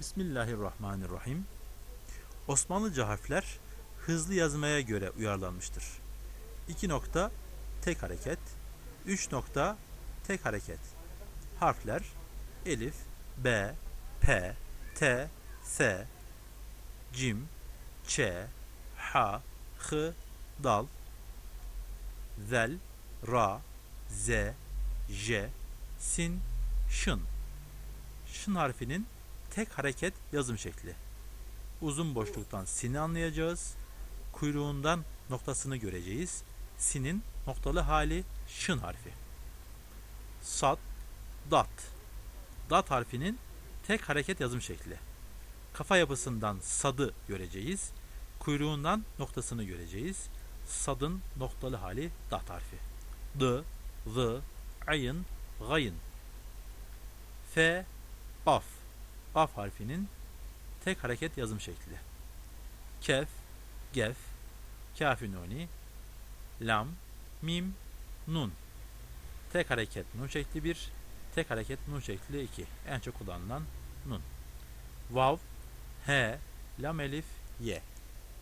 Bismillahirrahmanirrahim. Osmanlıca harfler hızlı yazmaya göre uyarlanmıştır. 2 nokta tek hareket, 3 nokta tek hareket. Harfler Elif, B, P, T, S, Cim, Ç, H, H, Dal, Zel, Ra, Z, J, Sin, Şın. Şın harfinin tek hareket yazım şekli. Uzun boşluktan sini anlayacağız. Kuyruğundan noktasını göreceğiz. Sinin noktalı hali şın harfi. Sat, dat. Dat harfinin tek hareket yazım şekli. Kafa yapısından sadı göreceğiz. Kuyruğundan noktasını göreceğiz. Sadın noktalı hali dat harfi. D, Z, ayın, gayın. F, Af. Af harfinin tek hareket yazım şekli. Kef, gef, kafi nuni, lam, mim, nun. Tek hareket nun şekli 1, tek hareket nun şekli 2. En çok kullanılan nun. Vav, he, lam elif, ye.